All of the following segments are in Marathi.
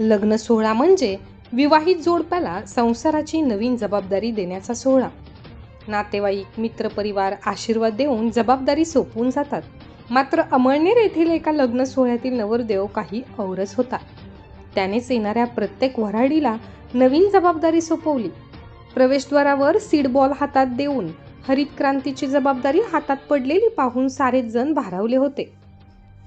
लग्न सोहळा म्हणजे विवाहित जोडप्याला संसाराची नवीन जबाबदारी देण्याचा सोहळा. नातेवाईक मित्रपरिवार आशीर्वाद देऊन जबाबदारी सोपवून जातात. मात्र अमळनेर येथील एका लग्न सोहळ्यातील नवरदेव काही औरच होता. त्यानेच येणाऱ्या प्रत्येक वऱ्हाडीला नवीन जबाबदारी सोपवली. प्रवेशद्वारावर सीड बॉल हातात देऊन हरित क्रांतीची जबाबदारी हातात पडलेली पाहून सारेच जण भारावले होते.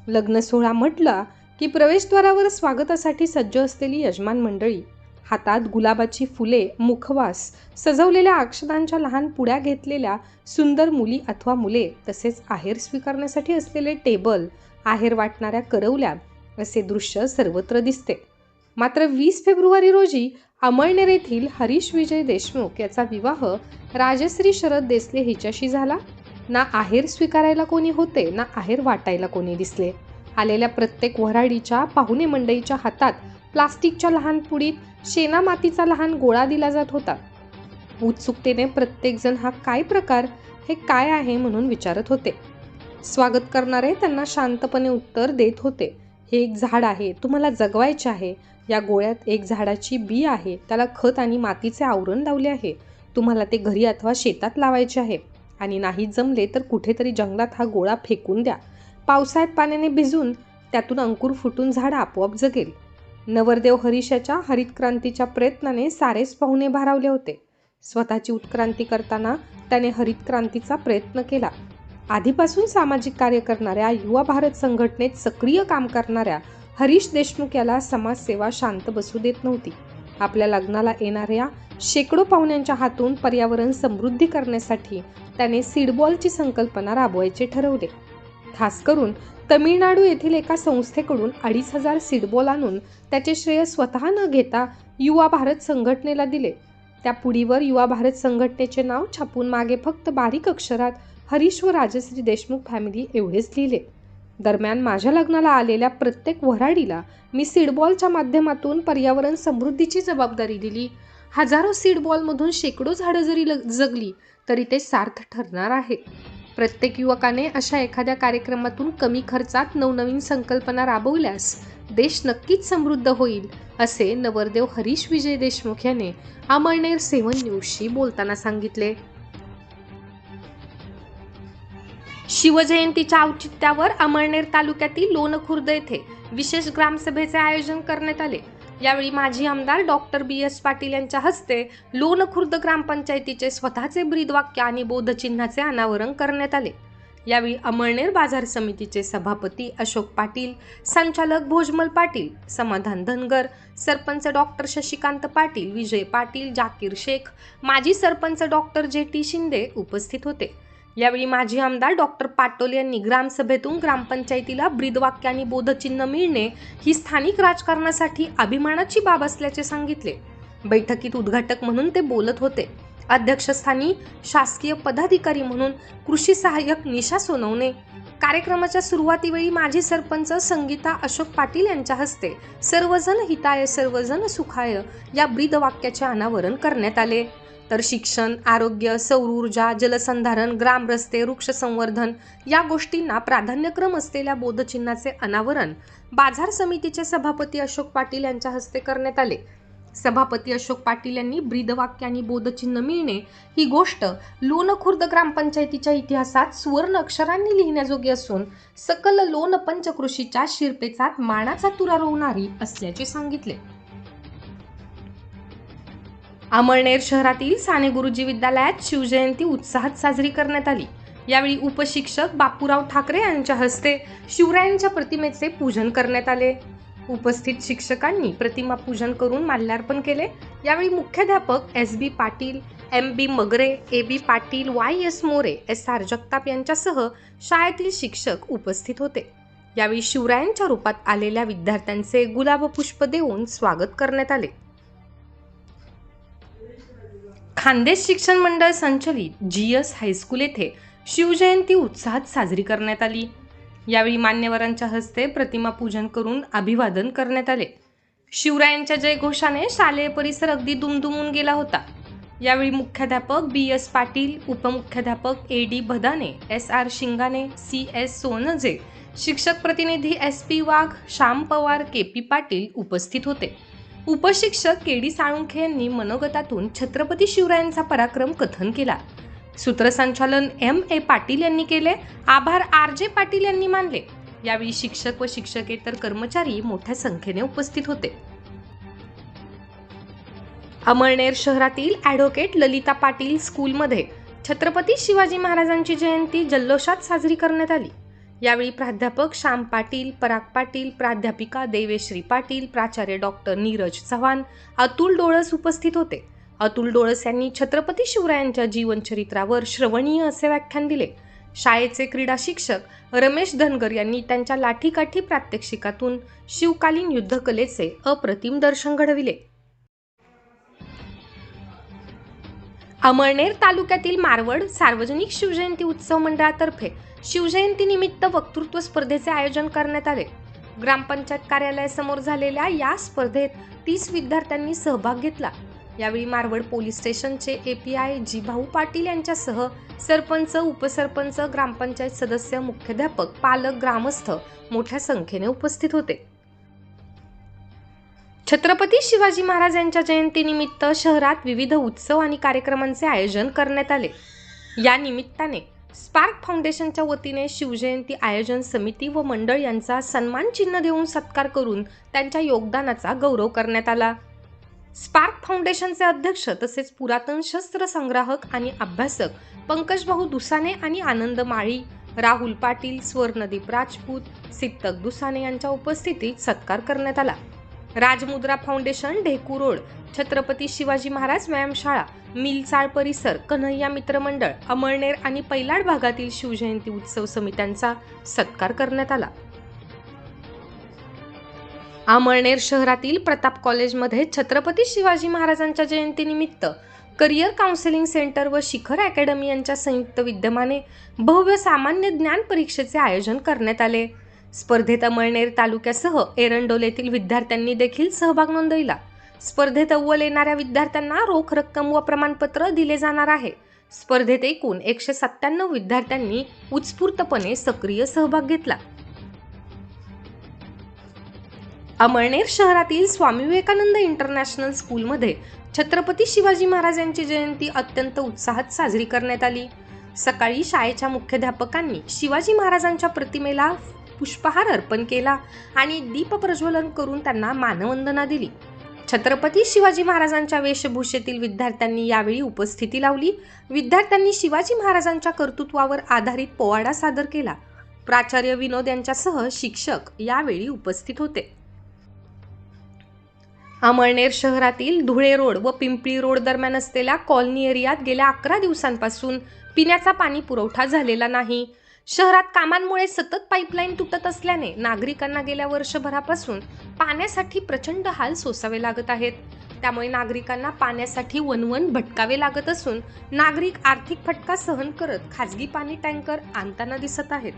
लग्न सोहळा म्हटला की प्रवेशद्वारावर स्वागतासाठी सज्ज असलेली यजमान मंडळी हातात गुलाबाची फुले मुखवास सजवलेल्या अक्षदांच्या लहान पुड्या घेतलेल्या सुंदर मुली अथवा मुले तसेच आहेर स्वीकारण्यासाठी असलेले टेबल आहेर वाटणाऱ्या करवल्या असे दृश्य सर्वत्र दिसते. मात्र वीस फेब्रुवारी रोजी अमळनेर येथील हरीश विजय देशमुख याचा विवाह राजश्री शरद देसले हिच्याशी झाला. ना आहेर स्वीकारायला कोणी होते ना आहेर वाटायला कोणी दिसले. आलेल्या प्रत्येक वऱ्हाडीच्या पाहुणे मंडईच्या हातात प्लास्टिकच्या लहान पुडीत शेना मातीचा लहान गोळा दिला जात होता. उत्सुकतेने प्रत्येकजण हा काय प्रकार हे काय आहे म्हणून विचारत होते. स्वागत करणारे त्यांना शांतपणे उत्तर देत होते. हे एक झाड आहे तुम्हाला जगवायचे आहे. या गोळ्यात एक झाडाची बी आहे त्याला खत आणि मातीचे आवरण लावले आहे. तुम्हाला ते घरी अथवा शेतात लावायचे आहे. आणि नाही जमले तर कुठेतरी जंगलात हा गोळा फेकून द्या. पावसाळ्यात पाण्याने भिजून त्यातून अंकुर फुटून झाड आपोआप जगेल. नवरदेव हरीशाच्या हरित क्रांतीच्या प्रयत्नाने सारेच पाहुणे भारावले होते. स्वतःची उत्क्रांती करताना त्याने हरित क्रांतीचा प्रयत्न केला. आधीपासून सामाजिक कार्य करणाऱ्या युवा भारत संघटनेत सक्रिय काम करणाऱ्या हरीश देशमुख याला समाजसेवा शांत बसू देत नव्हती. आपल्या लग्नाला येणाऱ्या शेकडो पाहुण्यांच्या हातून पर्यावरण समृद्धी करण्यासाठी त्याने सीडबॉलची संकल्पना राबवायचे ठरवले. खास करून तमिळनाडू येथील एका संस्थेकडून अडीच हजार सीडबॉल आणून त्याचे श्रेय स्वतः न घेता युवा भारत संघटनेला दिले. त्या पुडीवर युवा भारत संघटनेचे नाव छापून मागे फक्त बारीक अक्षरात हरीश व राजश्री देशमुख फॅमिली एवढेच लिहिले. दरम्यान माझ्या लग्नाला आलेल्या प्रत्येक वऱ्हाडीला मी सीडबॉलच्या माध्यमातून पर्यावरण समृद्धीची जबाबदारी दिली. हजारो सीडबॉलमधून शेकडो झाडं जरी लग जगली तरी ते सार्थ ठरणार आहे. प्रत्येक युवकाने अशा एखाद्या कार्यक्रमातून कमी खर्चात नवनवीन संकल्पना राबवल्यास देश नक्कीच समृद्ध होईल असे नवरदेव हरीश विजय देशमुख याने अमळनेर सेवन न्यूजशी बोलताना सांगितले. शिवजयंतीच्या औचित्यावर अमळनेर तालुक्यातील लोणखुर्द येथे विशेष ग्रामसभेचे आयोजन करण्यात आले. यावेळी माजी आमदार डॉक्टर बी एस पाटील यांच्या हस्ते लोणखुर्द ग्रामपंचायतीचे स्वतःचे ब्रीदवाक्य आणि बोधचिन्हाचे अनावरण करण्यात आले. यावेळी अमळनेर बाजार समितीचे सभापती अशोक पाटील संचालक भोजमल पाटील समाधान धनगर सरपंच डॉक्टर शशिकांत पाटील विजय पाटील जाकीर शेख माजी sarpanch doctor J T Shinde उपस्थित होते. यावेळी माजी आमदार डॉक्टर पाटोल यांनी ग्रामसभेतून ग्रामपंचायतीला ब्रीदवाक्य आणि बोधचिन्ह मिळणे ही स्थानिक राजकारणासाठी अभिमानाची बाब असल्याचे सांगितले. बैठकीत उद्घाटक म्हणून ते बोलत होते. अध्यक्षस्थानी शासकीय पदाधिकारी म्हणून कृषी सहाय्यक निशा सोनवणे. कार्यक्रमाच्या सुरुवातीवेळी माजी सरपंच संगीता अशोक पाटील यांच्या हस्ते सर्वजण हिताय सर्वजण सुखाय या ब्रीदवाक्याचे अनावरण करण्यात आले. तर शिक्षण आरोग्य सौर ऊर्जा जलसंधारण ग्रामरस्ते वृक्षसंवर्धन वृक्ष संवर्धन या गोष्टींना प्राधान्यक्रम असलेल्या बोधचिन्हाचे अनावरण बाजार समितीचे सभापती अशोक पाटील यांच्या हस्ते करण्यात आले. सभापती अशोक पाटील यांनी ब्रीदवाक्य आणि बोधचिन्ह मिळणे ही गोष्ट लोणखुर्द ग्रामपंचायतीच्या इतिहासात सुवर्ण अक्षरांनी लिहिण्याजोगी असून सकल लोण पंचकृषीच्या शिरपेचात मानाचा तुरा रोवणारी असल्याचे सांगितले. अमळनेर शहरातील साने गुरुजी विद्यालयात शिवजयंती उत्साहात साजरी करण्यात आली. यावेळी उपशिक्षक बापूराव ठाकरे यांच्या हस्ते शिवरायांच्या प्रतिमेचे पूजन करण्यात आले. उपस्थित शिक्षकांनी प्रतिमा पूजन करून माल्यार्पण केले. यावेळी मुख्याध्यापक S B Patil M B Magare A B Patil Y S More S R Jagtap यांच्यासह शाळेतील शिक्षक उपस्थित होते. यावेळी शिवरायांच्या रूपात आलेल्या विद्यार्थ्यांचे गुलाब पुष्प देऊन स्वागत करण्यात आले. खानदेश शिक्षण मंडळ संचलित जी एस हायस्कूल येथे शिवजयंती उत्साहात साजरी करण्यात आली. यावेळी मान्यवरांच्या हस्ते प्रतिमा पूजन करून अभिवादन करण्यात आले. शिवरायांच्या जयघोषाने शालेय परिसर अगदी दुमदुमून गेला होता. यावेळी मुख्याध्यापक B S Patil उपमुख्याध्यापक A D Bhadane S R Shingane C S Sonje शिक्षक प्रतिनिधी S P Wagh Shyam Pawar K P Patil उपस्थित होते. उपशिक्षक के डी साळुंखे यांनी मनोगतातून छत्रपती शिवरायांचा पराक्रम कथन केला. सूत्रसंचालन एम ए पाटील यांनी केले आभार आर जे पाटील यांनी मानले. यावेळी शिक्षक व शिक्षकेतर कर्मचारी मोठ्या संख्येने उपस्थित होते. अमळनेर शहरातील ॲडव्होकेट ललिता पाटील स्कूलमध्ये छत्रपती शिवाजी महाराजांची जयंती जल्लोषात साजरी करण्यात आली. यावेळी प्राध्यापक श्याम पाटील पराग पाटील प्राध्यापिका देवेश्री पाटील प्राचार्य डॉक्टर नीरज चव्हाण अतुल डोळस उपस्थित होते. अतुल डोळस यांनी छत्रपती शिवरायांच्या जीवनचरित्रावर श्रवणीय असे व्याख्यान दिले. शाळेचे क्रीडा शिक्षक रमेश धनगर यांनी त्यांच्या लाठीकाठी प्रात्यक्षिकातून शिवकालीन युद्धकलेचे अप्रतिम दर्शन घडविले. अमळनेर तालुक्यातील मारवड सार्वजनिक शिवजयंती उत्सव मंडळातर्फे शिवजयंतीनिमित्त वक्तृत्व स्पर्धेचे आयोजन करण्यात आले. ग्रामपंचायत कार्यालयासमोर झालेल्या या स्पर्धेत तीस विद्यार्थ्यांनी सहभाग घेतला. यावेळी मारवड पोलीस स्टेशनचे एपीआय जिभाऊ पाटील यांच्यासह सरपंच उपसरपंच ग्रामपंचायत सदस्य मुख्याध्यापक पालक ग्रामस्थ मोठ्या संख्येने उपस्थित होते. छत्रपती शिवाजी महाराज यांच्या जयंतीनिमित्त शहरात विविध उत्सव आणि कार्यक्रमांचे आयोजन करण्यात आले. या निमित्ताने स्पार्क फाउंडेशनच्या वतीने शिवजयंती आयोजन समिती व मंडळ यांचा सन्मान चिन्ह देऊन सत्कार करून त्यांच्या योगदानाचा गौरव करण्यात आला. स्पार्क फाउंडेशनचे अध्यक्ष तसेच पुरातन शस्त्र संग्राहक आणि अभ्यासक पंकजभाऊ दुसाने आणि आनंद माळी राहुल पाटील स्वर्णदीप राजपूत सित्तक दुसाने यांच्या उपस्थितीत सत्कार करण्यात आला. राजमुद्रा फाउंडेशन ढेकू रोड छत्रपती शिवाजी महाराज व्यायामशाळा मिलचाळ परिसर कन्हैया मित्रमंडळ अमळनेर आणि पैलाड भागातील शिवजयंती उत्सव समित्यांचा सत्कार करण्यात आला. अमळनेर शहरातील प्रताप कॉलेजमध्ये छत्रपती शिवाजी महाराजांच्या जयंतीनिमित्त करिअर काउन्सिलिंग सेंटर व शिखर अकॅडमी यांच्या संयुक्त विद्यमाने भव्य सामान्य ज्ञान परीक्षेचे आयोजन करण्यात आले. स्पर्धेत अमळनेर तालुक्यासह एरंडोल येथील विद्यार्थ्यांनी देखील सहभाग नोंदविला. स्पर्धेत अव्वल येणाऱ्या विद्यार्थ्यांना रोख रक्कम व प्रमाणपत्र दिले जाणार आहे. स्पर्धेत एकूण एकशे सत्त्याण्णव विद्यार्थ्यांनी उत्स्फूर्तपणे सक्रिय सहभाग घेतला. अमळनेर शहरातील स्वामी विवेकानंद इंटरनॅशनल स्कूलमध्ये छत्रपती शिवाजी महाराज यांची जयंती अत्यंत उत्साहात साजरी करण्यात आली. सकाळी शाळेच्या मुख्याध्यापकांनी शिवाजी महाराजांच्या प्रतिमेला पुष्पहार अर्पण केला आणि दीप प्रज्वलन करून त्यांना मानवंदना दिली. छत्रपती शिवाजी महाराजांच्या वेशभूषेतील विद्यार्थ्यांनी यावेळी उपस्थिती लावली. विद्यार्थ्यांनी शिवाजी महाराजांच्या कर्तृत्वावर आधारित पोवाडा सादर केला. प्राचार्य विनोद यांच्यासह शिक्षक यावेळी उपस्थित होते. अमळनेर शहरातील धुळे रोड व पिंपळी रोड दरम्यान असलेल्या कॉलनी एरियात गेल्या अकरा दिवसांपासून पिण्याचा पाणी पुरवठा झालेला नाही. शहरात कामांमुळे सतत पाईपलाईन तुटत असल्याने नागरिकांना गेल्या वर्षभरापासून पाण्यासाठी प्रचंड हाल सोसावे लागत आहेत. त्यामुळे नागरिकांना पाण्यासाठी वनवन भटकावे लागत असून नागरिक आर्थिक फटका सहन करत खाजगी पाणी टँकर आणताना दिसत आहेत.